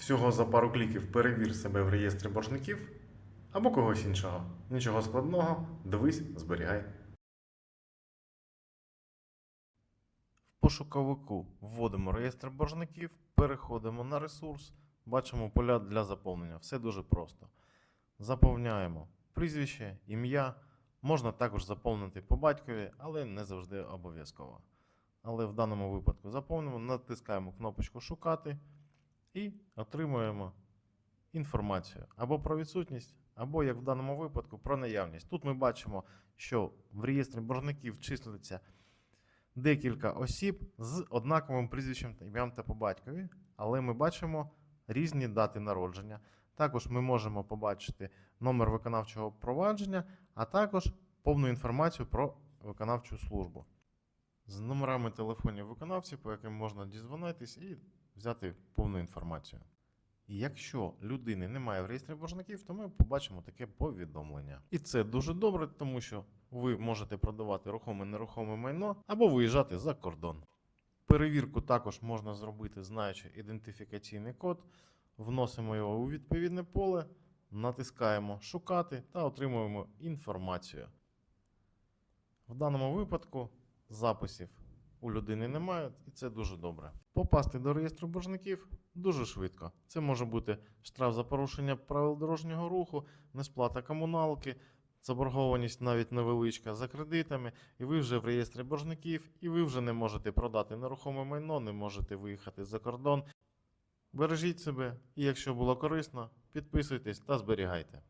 Всього за пару кліків перевір себе в реєстрі боржників або когось іншого. Нічого складного, дивись, зберігай. В пошуковику вводимо реєстр боржників, переходимо на ресурс, бачимо поля для заповнення. Все дуже просто. Заповняємо прізвище, ім'я. Можна також заповнити по батькові, але не завжди обов'язково. Але в даному випадку заповнимо, натискаємо кнопочку Шукати і отримуємо інформацію або про відсутність, або, як в даному випадку, про наявність. Тут ми бачимо, що в реєстрі боржників числиться декілька осіб з однаковим прізвищем ім'ям та по батькові, але ми бачимо різні дати народження. Також ми можемо побачити номер виконавчого провадження, а також повну інформацію про виконавчу службу з номерами телефонів виконавців, по яким можна дізвонитись і взяти повну інформацію. І якщо людини немає в реєстрі боржників, то ми побачимо таке повідомлення. І це дуже добре, тому що ви можете продавати рухоме нерухоме майно або виїжджати за кордон. Перевірку також можна зробити, знаючи ідентифікаційний код, вносимо його у відповідне поле, натискаємо Шукати та отримуємо інформацію. В даному випадку записів у людини немає, і це дуже добре. Попасти до реєстру боржників дуже швидко. Це може бути штраф за порушення правил дорожнього руху, несплата комуналки, заборгованість навіть невеличка за кредитами, і ви вже в реєстрі боржників, і ви вже не можете продати нерухоме майно, не можете виїхати за кордон. Бережіть себе, і якщо було корисно, підписуйтесь та зберігайте.